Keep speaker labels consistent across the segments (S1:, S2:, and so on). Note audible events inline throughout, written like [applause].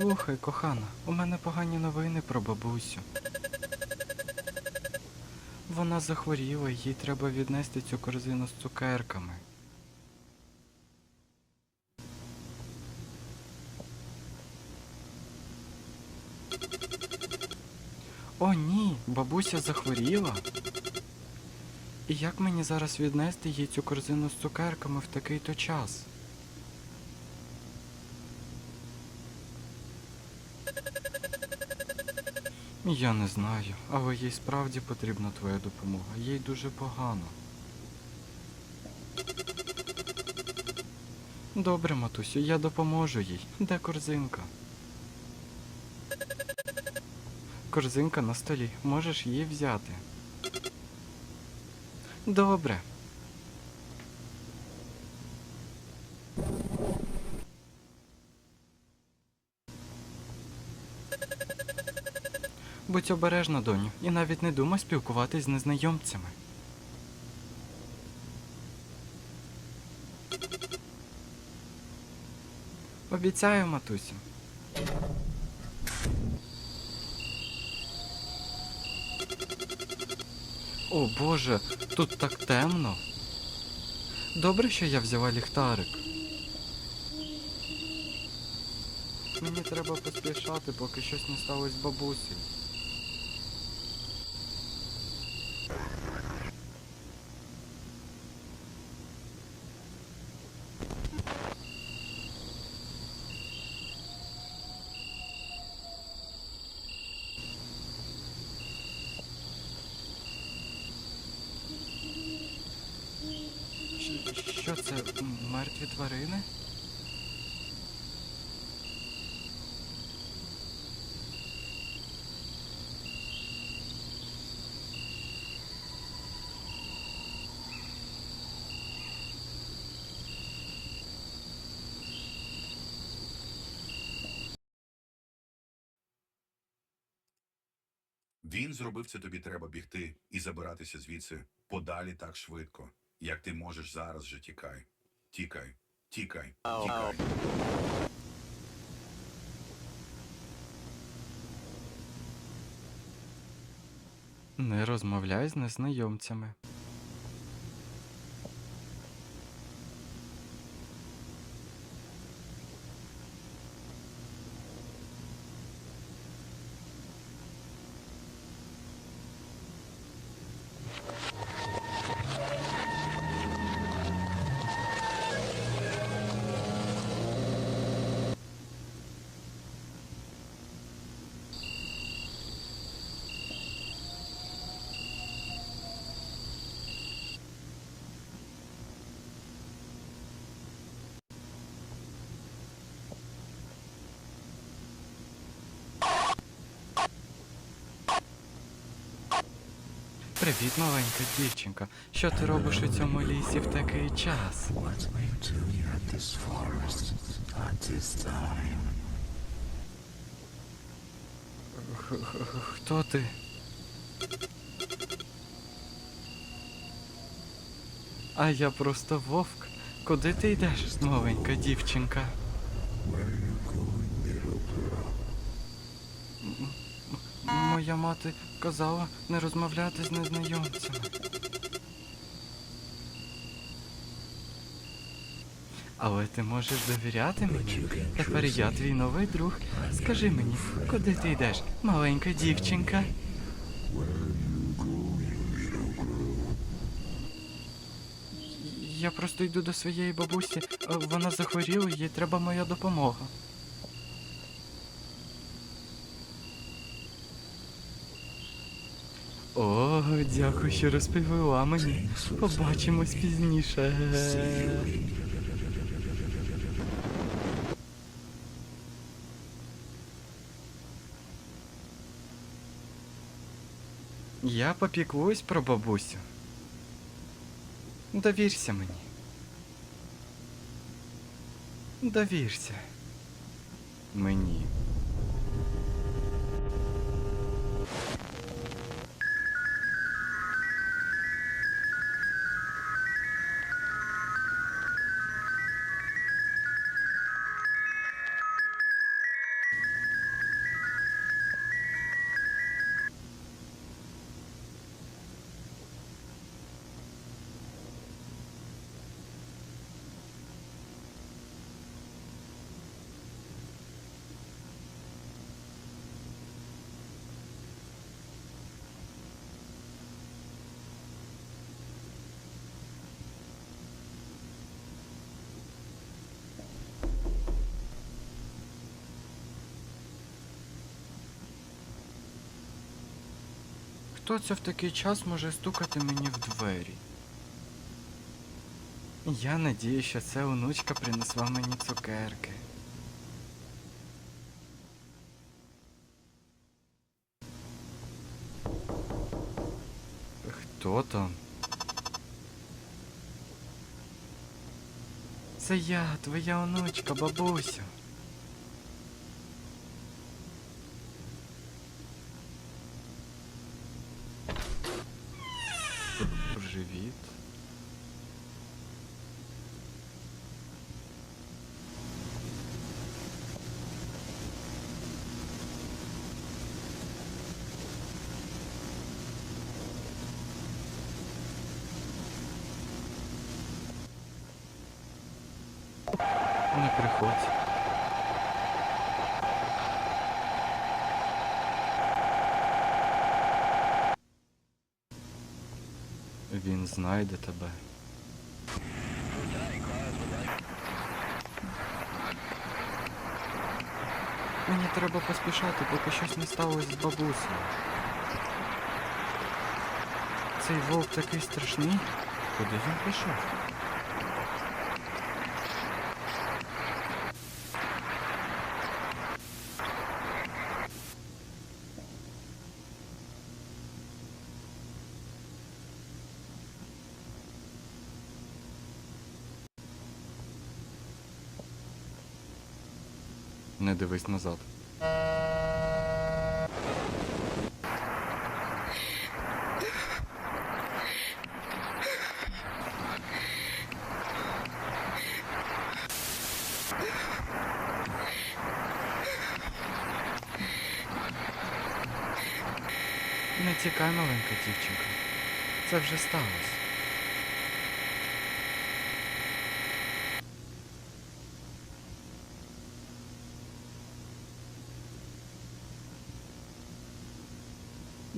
S1: Слухай, кохана, у мене погані новини про бабусю. Вона захворіла, їй треба віднести цю корзину з цукерками. О, ні, бабуся захворіла. І як мені зараз віднести їй цю корзину з цукерками в такий то час? Я не знаю, але їй справді потрібна твоя допомога. Їй дуже погано. Добре, матусю, я допоможу їй. Де корзинка? Корзинка на столі. Можеш її взяти. Добре. Будь обережна, доню, і навіть не думай спілкуватись з незнайомцями. Обіцяю, матусю. О Боже, тут так темно. Добре, що я взяла ліхтарик. Мені треба поспішати, поки щось не сталося з бабусею. Щ- Що це? М, Мертві тварини?
S2: Він зробив це тобі треба бігти і забиратися звідси подалі так швидко, як ти можеш зараз же тікай. Тікай, тікай, тікай.
S1: Не розмовляй з незнайомцями. Привіт, маленька дівчинка. Що ти робиш у цьому лісі в такий час? Хто ти? А я просто вовк. Куди ти йдеш, маленька дівчинка? Моя мати казала не розмовляти з незнайомцями. Але ти можеш довіряти мені. Тепер я твій новий друг. Скажи мені, куди ти йдеш, маленька дівчинка? Я просто йду до своєї бабусі. Вона захворіла, їй треба моя допомога. О, дякую, що розповіла мені. Побачимось пізніше. Я попіклуюсь про бабусю. Довірся мені. Довірся. Мені. Хто це в такий час може стукати мені в двері? Я надію, що це онучка принесла мені цукерки. Хто там? Це я, твоя онучка, бабуся. Привіт. Не приходь. Він знайде тебе. Мені треба поспішати, поки щось не сталося з бабусею. Цей вовк такий страшний. Куди він пішов? Не дивись назад. Не тікай, маленька дівчинка. Це вже сталося.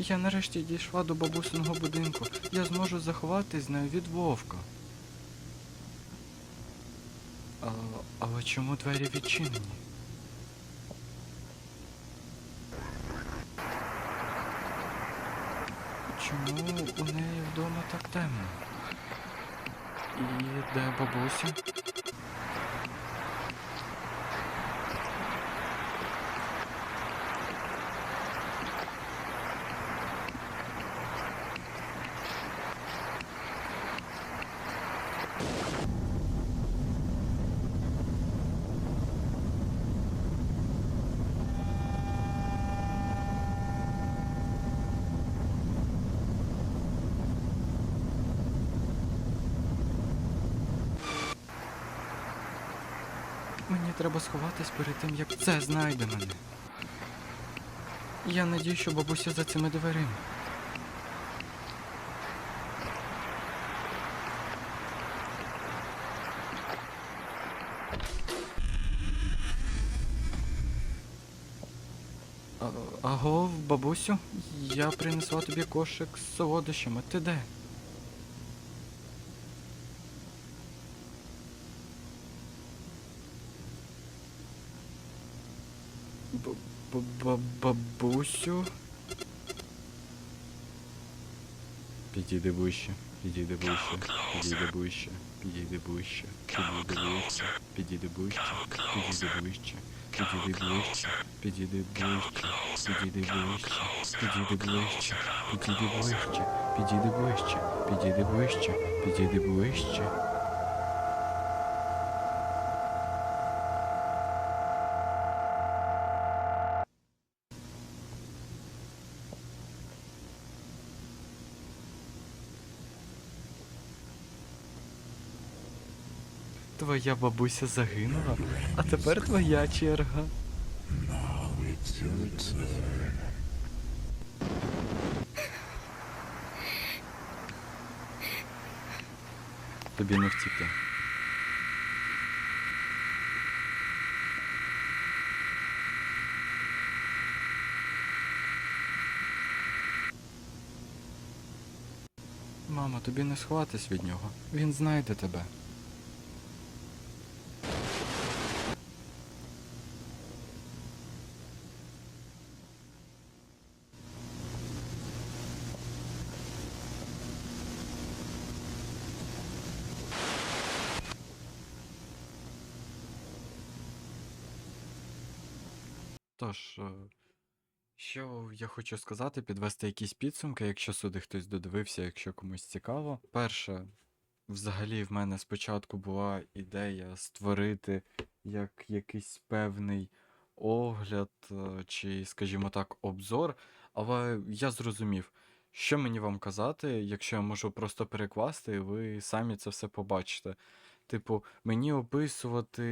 S1: Я нарешті дійшла до бабусиного будинку. Я зможу заховатись з нею від вовка. А, але чому двері відчинені? Чому у неї вдома так темно? І де бабуся? Мені треба сховатись перед тим, як це знайде мене. Я надію, що бабуся за цими дверима. Аго, бабусю, я принесла тобі кошик з солодощами. Ти де? Б- б- Бабусю. Підійди ближче, підійди ближче, підійди ближче, підійди ближче, підійди ближче, підійди ближче, підійди ближче, підійди ближче, підійди ближче, підійди ближче, підійди ближче, підійди ближче, підійди ближче, підійди ближче, підійди ближче. Твоя бабуся загинула, а тепер твоя черга. Тобі не втікти. Мама, тобі не сховатись від нього. Він знайде тебе. Тож, е, що я хочу сказати, підвести якісь підсумки, якщо сюди хтось додивився, якщо комусь цікаво. Перше, взагалі, в мене спочатку була ідея створити як якийсь певний огляд, е, чи, скажімо так, обзор, але я зрозумів, що мені вам казати, якщо я можу просто перекласти, і ви самі це все побачите. Типу, мені описувати,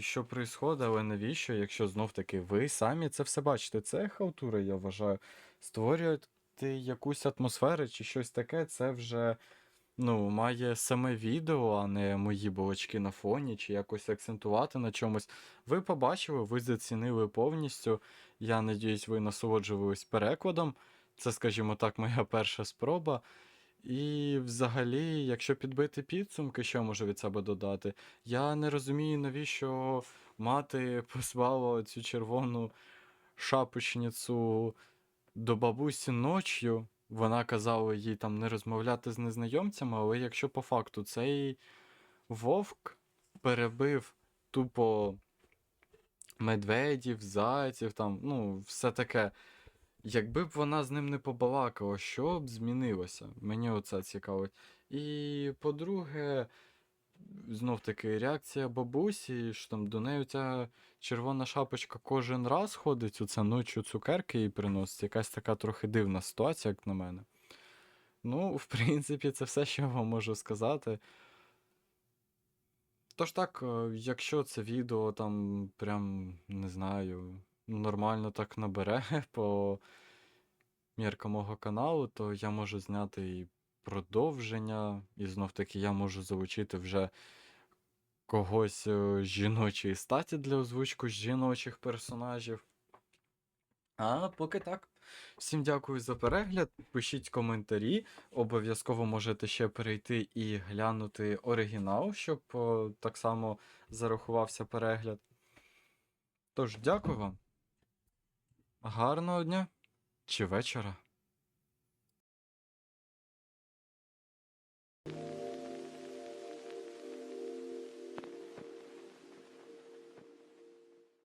S1: що відбувається, але навіщо, якщо знов таки ви самі це все бачите. Це халтура, я вважаю. Створювати якусь атмосферу чи щось таке, це вже ну, має саме відео, а не мої балачки на фоні, чи якось акцентувати на чомусь. Ви побачили, ви зацінили повністю. Я надіюсь, ви насолоджувались перекладом. Це, скажімо так, моя перша спроба. І взагалі, якщо підбити підсумки, що можу від себе додати, я не розумію, навіщо мати послала цю червону шапочницю до бабусі ночью. Вона казала їй там не розмовляти з незнайомцями, але якщо по факту цей вовк перебив тупо медведів, зайців, там, ну, все таке. Якби б вона з ним не побалакала, що б змінилося? Мені оце цікавить. І по-друге, знов таки реакція бабусі, що там до неї ця червона шапочка кожен раз ходить, оце ночі цукерки їй приносить. Якась така трохи дивна ситуація, як на мене. Ну, в принципі, це все, що я вам можу сказати. Тож так, е, якщо це відео там прям не знаю, нормально так набере [laughs] по міркам мого каналу, то я можу зняти і продовження, і знов таки я можу залучити вже когось е, жіночої статі для озвучку жіночих персонажів. А поки так. Всім дякую за перегляд. Пишіть коментарі. Обов'язково можете ще перейти і глянути оригінал, щоб о, так само зарахувався перегляд. Тож, дякую вам. Гарного дня чи вечора.